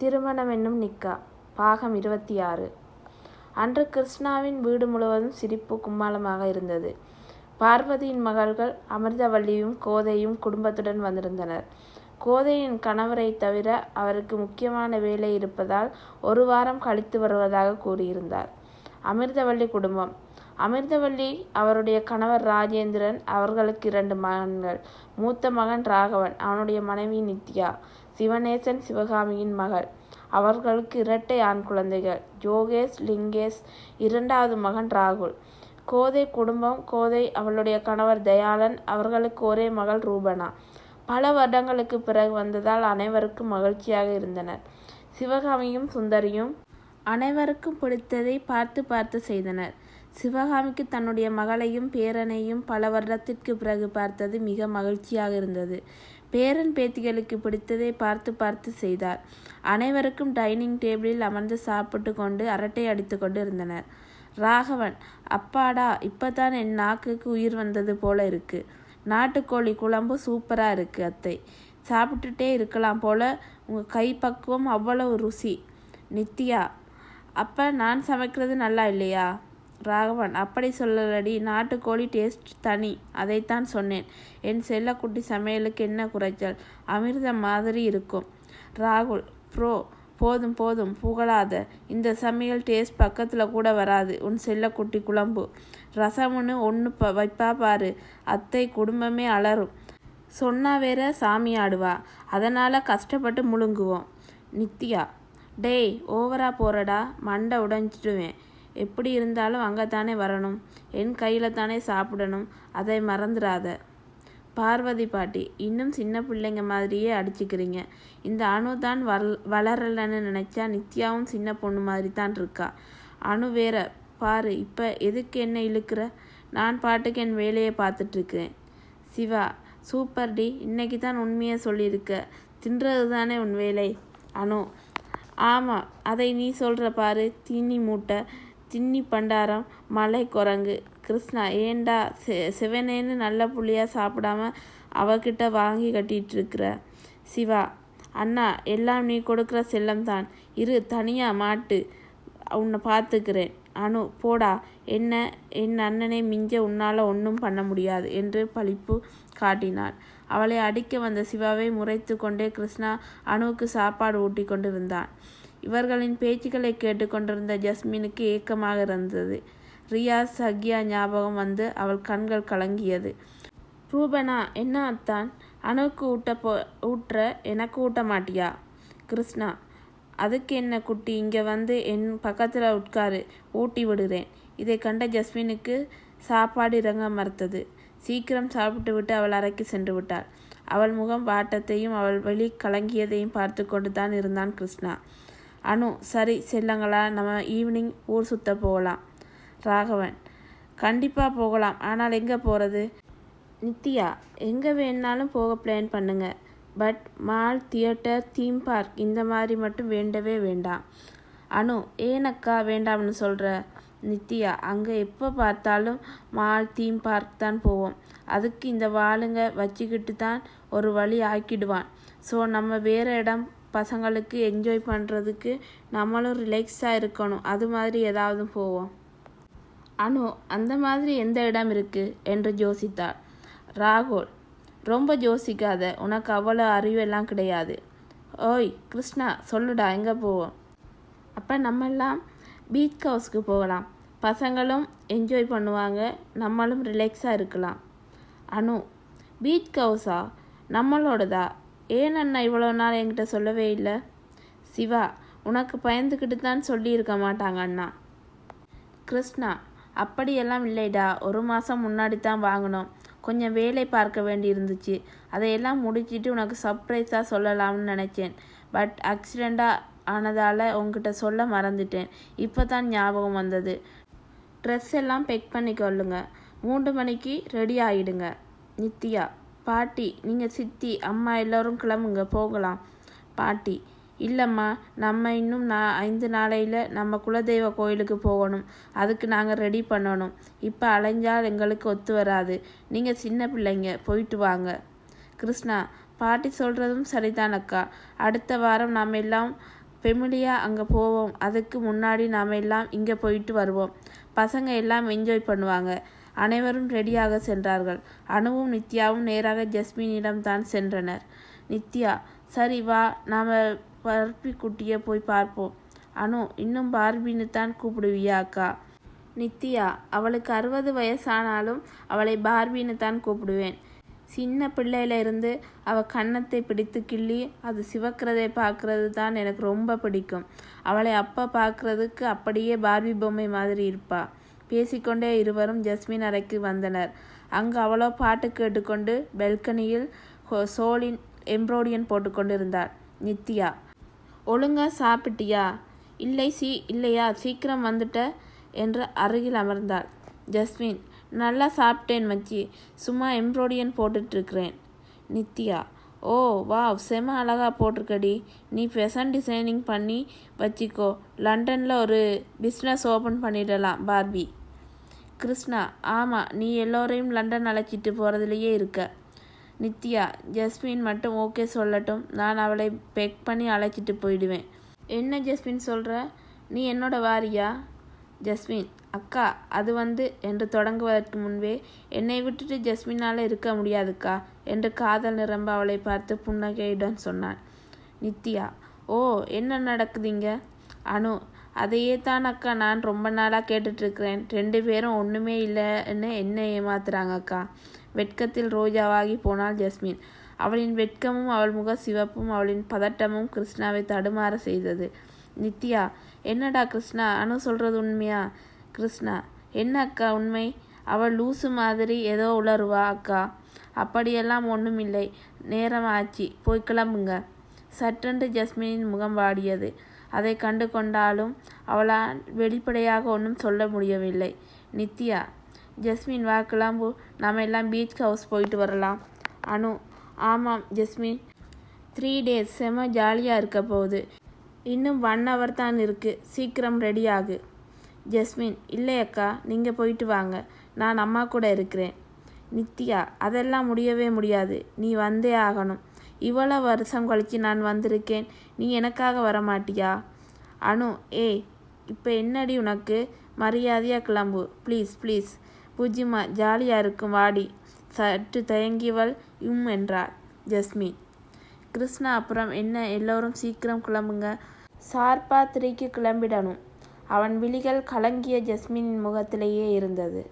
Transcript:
திருமணம் என்னும் நிக்கா பாகம் இருபத்தி ஆறு அன்று கிருஷ்ணாவின் வீடு முழுவதும் சிரிப்பு கும்மாளமாக இருந்தது. பார்வதியின் மகள்கள் அமிர்தவள்ளியும் கோதையும் குடும்பத்துடன் வந்திருந்தனர். கோதையின் கணவரை தவிர அவருக்கு முக்கியமான வேலை இருப்பதால் ஒரு வாரம் கழித்து வருவதாக கூறியிருந்தார். அமிர்தவள்ளி குடும்பம். அமிர்தவள்ளி அவருடைய கணவர் ராஜேந்திரன் அவர்களுக்கு இரண்டு மகன்கள். மூத்த மகன் ராகவன் அவனுடைய மனைவி நித்யா. சிவநேசன் சிவகாமியின் மகள். அவர்களுக்கு இரட்டை ஆண் குழந்தைகள். யோகேஷ் லிங்கேஷ் இரண்டாவது மகன் ராகுல். கோதை குடும்பம் கோதை அவளுடைய கணவர் தயாளன் அவர்களுக்கு ஒரே மகள் ரூபனா. பல வருடங்களுக்கு பிறகு வந்ததால் அனைவருக்கும் மகிழ்ச்சியாக இருந்தனர். சிவகாமியும் சுந்தரியும் அனைவருக்கும் பிடித்ததை பார்த்து பார்த்து செய்தனர். சிவகாமிக்கு தன்னுடைய மகளையும் பேரனையும் பல வருடத்திற்கு பிறகு பார்த்தது மிக மகிழ்ச்சியாக இருந்தது. பேரன் பேத்திகளுக்கு பிடித்ததை பார்த்து பார்த்து செய்தார். அனைவருக்கும் டைனிங் டேபிளில் அமர்ந்து சாப்பிட்டு கொண்டு அரட்டை அடித்து கொண்டு இருந்தனர் ராகவன் அப்பாடா இப்பதான் என் நாக்குக்கு உயிர் வந்தது போல இருக்கு. நாட்டுக்கோழி குழம்பு சூப்பராக இருக்கு அத்தை. சாப்பிட்டுட்டே இருக்கலாம் போல உங்கள் கை பக்குவம் அவ்வளவு ருசி. நித்யா அப்போ நான் சமைக்கிறது நல்லா இல்லையா? ராகவன் அப்படி சொல்லலடி. நாட்டுக்கோழி டேஸ்ட் தனி. அதைத்தான் சொன்னேன். என் செல்லக்குட்டி சமையலுக்கு என்ன குறைச்சல்? அமிர்தம் மாதிரி இருக்கும். ராகுல் ப்ரோ போதும் போதும். புகழாத. இந்த சமையல் டேஸ்ட் பக்கத்தில் கூட வராது. உன் செல்லக்குட்டி குழம்பு. ரசம்னு ஒன்று ப வைப்பா பாரு. அத்தை குடும்பமே அலரும் சொன்னா வேற சாமி ஆடுவா. அதனால் கஷ்டப்பட்டு முழுங்குவோம். நித்யா. டேய் ஓவரா போறடா. மண்டை உடைஞ்சிடுவேன். எப்படி இருந்தாலும் அங்கே தானே வரணும். என் கையில் தானே சாப்பிடணும். அதை மறந்துடாத பார்வதி பாட்டி இன்னும் சின்ன பிள்ளைங்க மாதிரியே அடிச்சுக்கிறீங்க. இந்த அணு தான் வள் வளரலன்னு நினச்சா நித்யாவும் சின்ன பொண்ணு மாதிரி தான் இருக்கா. அணு வேற பாரு இப்போ எதுக்கு என்ன இழுக்கிற? நான் பாட்டுக்கு என் வேலையை பார்த்துட்ருக்கேன் சிவா சூப்பர் டி இன்னைக்கு தான் உண்மையை சொல்லியிருக்க. தின்றது தானே உன் வேலை? அணு ஆமாம் அதை நீ சொல்கிற பாரு தீனி மூட்டை. தின்னி பண்டாரம் மலை குரங்கு. கிருஷ்ணா ஏண்டா செ சிவனேன்னு நல்ல புள்ளியாக சாப்பிடாம அவகிட்ட வாங்கி கட்டிகிட்டு இருக்கிற சிவா அண்ணா எல்லாம் நீ கொடுக்குற செல்லம் தான் இரு தனியாக மாட்டு. உன்னை பார்த்துக்கிறேன். அனு போடா. என்ன என் அண்ணனை மிஞ்ச உன்னால் ஒன்றும் பண்ண முடியாது என்று பழிப்பு காட்டினாள். அவளை அடிக்க வந்த சிவாவை முறைத்து கொண்டே கிருஷ்ணா அணுவுக்கு சாப்பாடு ஊட்டி கொண்டிருந்தான் இவர்களின் பேச்சுக்களை கேட்டுக்கொண்டிருந்த ஜஸ்மினுக்கு ஏக்கமாக இருந்தது. ரியாஸ் சக்யா ஞாபகம் வந்து அவள் கண்கள் கலங்கியது. ரூபனா என்ன அத்தான்? அணுவுக்கு ஊட்ட போ ஊட்டுற எனக்கு ஊட்ட மாட்டியா? கிருஷ்ணா அதுக்கு என்ன குட்டி? இங்கே வந்து என் பக்கத்தில் உட்காரு ஊட்டி விடுகிறேன் இதை கண்ட ஜஸ்மினுக்கு சாப்பாடு இறங்க மறுத்தது. சீக்கிரம் சாப்பிட்டு விட்டு அவள் அறைக்கு சென்று விட்டாள். அவள் முகம் வாட்டத்தையும் அவள் வெளி கலங்கியதையும் பார்த்து கொண்டு தான் இருந்தான் கிருஷ்ணா. அனு சரி செல்லங்களா நம்ம ஈவினிங் ஊர் சுத்த போகலாம் ராகவன் கண்டிப்பாக போகலாம். ஆனால் எங்கே போகிறது நித்யா எங்கே வேணாலும் போக பிளான் பண்ணுங்க. But mall theatre theme park இந்த மாதிரி மட்டும் வேண்டவே வேண்டாம். அனு ஏனக்கா வேண்டாம்னு சொல்கிற நித்யா அங்கே எப்போ பார்த்தாலும் மால் தீம் பார்க் தான் போவோம். அதுக்கு இந்த வாளுங்க வச்சுக்கிட்டு தான் ஒரு வழி ஆக்கிடுவான். ஸோ நம்ம வேறு இடம் பசங்களுக்கு என்ஜாய் பண்ணுறதுக்கு நம்மளும் ரிலாக்ஸாக இருக்கணும். அது மாதிரி ஏதாவது போவோம். அனு அந்த மாதிரி எந்த இடம் இருக்குது என்று யோசித்தாள். ராகுல் ரொம்ப யோசிக்காத. உனக்கு அவ்வளோ அறிவெல்லாம் கிடையாது. ஓய் கிருஷ்ணா சொல்லுடா எங்கே போவோம்? அப்போ நம்மெல்லாம் பீச் ஹவுஸ்க்கு போகலாம். பசங்களும் என்ஜாய் பண்ணுவாங்க. நம்மளும் ரிலாக்ஸாக இருக்கலாம். அனு பீச் ஹவுஸா நம்மளோடதா? ஏன் அண்ணா இவ்வளோ நாள் என்கிட்ட சொல்லவே இல்லை? சிவா உனக்கு பயந்துக்கிட்டு தான் சொல்லியிருக்க மாட்டாங்க அண்ணா. கிருஷ்ணா அப்படியெல்லாம் இல்லைடா. ஒரு மாதம் முன்னாடி தான் வாங்கினோம். கொஞ்சம் வேலை பார்க்க வேண்டி இருந்துச்சு அதையெல்லாம் முடிச்சிட்டு உனக்கு சர்ப்ரைஸாக சொல்லலாம்னு நினச்சேன். பட் ஆக்சிடெண்ட்டாக ஆனதால் உங்ககிட்ட சொல்ல மறந்துட்டேன். இப்போ தான் ஞாபகம் வந்தது. ட்ரெஸ் எல்லாம் பெக் பண்ணிக்கொள்ளுங்க. மூன்று மணிக்கு ரெடி ஆகிடுங்க நித்யா பாட்டி நீங்கள் சித்தி அம்மா எல்லோரும் கிளம்புங்க போகலாம். பாட்டி இல்லைம்மா நம்ம இன்னும் நான் ஐந்து நாளையில் நம்ம குலதெய்வ கோயிலுக்கு போகணும். அதுக்கு நாங்கள் ரெடி பண்ணணும். இப்போ அலைஞ்சால் எங்களுக்கு ஒத்து வராது. நீங்கள் சின்ன பிள்ளைங்க போயிட்டு வாங்க. கிருஷ்ணா பாட்டி சொல்கிறதும் சரிதான் அக்கா. அடுத்த வாரம் நாம் எல்லாம் ஃபெமிலியாக அங்கே போவோம். அதுக்கு முன்னாடி நாம் எல்லாம் இங்கே போயிட்டு வருவோம். பசங்க எல்லாம் என்ஜாய் பண்ணுவாங்க. அனைவரும் ரெடியாக சென்றார்கள். அனுவும் நித்யாவும் நேராக ஜஸ்மினிடம் தான் சென்றனர். நித்யா சரி வா நாம் பர்பி குட்டியை போய் பார்ப்போம். அனு இன்னும் பார்பின்னு தான் கூப்பிடுவியா அக்கா? நித்யா அவளுக்கு அறுபது வயசானாலும் அவளை பார்பின்னு தான் கூப்பிடுவேன். சின்ன பிள்ளையில இருந்து அவள் கன்னத்தை பிடித்து கிள்ளி அது சிவக்கிறதை பார்க்கறது தான் எனக்கு ரொம்ப பிடிக்கும். அவளை அப்பா பார்க்கறதுக்கு அப்படியே பார்பி பொம்மை மாதிரி இருப்பா. பேசிக்கொண்டே இருவரும் ஜஸ்மின் அறைக்கு வந்தனர். அங்கு அவளோ பாட்டு கேட்டுக்கொண்டு பெல்கனியில் ஹோ- சோலின் எம்ப்ராய்டியன் போட்டுக்கொண்டிருந்தாள் நித்யா ஒழுங்கா சாப்பிட்டியா? இல்லை சி இல்லையா சீக்கிரம் வந்துட்ட என்று அருகில் அமர்ந்தாள். ஜஸ்மின் நல்லா சாப்பிட்டேன் மச்சி சும்மா எம்ப்ராய்டியன் போட்டுட்ருக்கிறேன். நித்யா ஓ வாவ் செம அழகா போட்டிருக்கடி. நீ ஃபெஷன் டிசைனிங் பண்ணி வச்சிக்கோ. லண்டனில் ஒரு பிஸ்னஸ் ஓப்பன் பண்ணிடலாம் பார்பி. கிருஷ்ணா ஆமாம் நீ எல்லோரையும் லண்டன் அழைச்சிட்டு போகிறதுலையே இருக்க. நித்யா ஜஸ்மின் மட்டும் ஓகே சொல்லட்டும். நான் அவளை பெக் பண்ணி அழைச்சிட்டு போயிடுவேன். என்ன ஜஸ்மின் சொல்கிற நீ என்னோட வாரியா? ஜஸ்மின் அக்கா அது வந்து என்று தொடங்குவதற்கு முன்பே என்னை விட்டுட்டு ஜஸ்மினால் இருக்க முடியாதுக்கா என்று காதல் நிரம்ப அவளை பார்த்து புன்னகையுடன் சொன்னான் நித்யா ஓ என்ன நடக்குதுங்க அனு அதையே தான் அக்கா நான் ரொம்ப நாளாக கேட்டுட்ருக்கிறேன் ரெண்டு பேரும் ஒன்றுமே இல்லைன்னு என்ன ஏமாத்துறாங்க அக்கா. வெட்கத்தில் ரோஜாவாகி போனாள் ஜஸ்மின். அவளின் வெட்கமும் அவள் முக சிவப்பும் அவளின் பதட்டமும் கிருஷ்ணாவை தடுமாற செய்தது. நித்யா என்னடா கிருஷ்ணா? அனு சொல்கிறது உண்மையா? கிருஷ்ணா என்ன அக்கா உண்மை? அவள் லூசு மாதிரி ஏதோ உளருவா அக்கா. அப்படியெல்லாம் ஒன்றும் இல்லை நேரம் ஆச்சு. போய் கிளம்புங்க. சற்றென்று ஜஸ்மினின் முகம் வாடியது. அதை கண்டு கொண்டாலும் அவளால் வெளிப்படையாக ஒன்றும் சொல்ல முடியவில்லை. நித்யா ஜஸ்மின் வா கிளம்பு நாம எல்லாம் பீச் ஹவுஸ் போயிட்டு வரலாம். அனு ஆமாம் ஜஸ்மின். த்ரீ டேஸ் செம ஜாலியாக இருக்க போகுது. இன்னும் ஒன் ஹவர் தான் இருக்குது சீக்கிரம் ரெடி ஆகு. ஜஸ்மின் இல்லை அக்கா நீங்கள் போயிட்டு வாங்க. நான் அம்மா கூட இருக்கிறேன். நித்யா அதெல்லாம் முடியவே முடியாது. நீ வந்தே ஆகணும். இவ்வளோ வருஷம் கழிச்சு நான் வந்திருக்கேன். நீ எனக்காக வர மாட்டியா அனு ஏ இப்போ என்னடி உனக்கு? மரியாதையாக கிளம்பு. Please please. பூஜ்யமா ஜாலியாக இருக்கும் வாடி. சற்று தயங்கியவள் இம் என்றாள். ஜஸ்மின். கிருஷ்ணா அப்புறம் என்ன? எல்லோரும் சீக்கிரம் கிளம்புங்க. சார்பா கிளம்பிடணும். அவன் விழிகள் கலங்கிய ஜஸ்மினின் முகத்திலேயே இருந்தது.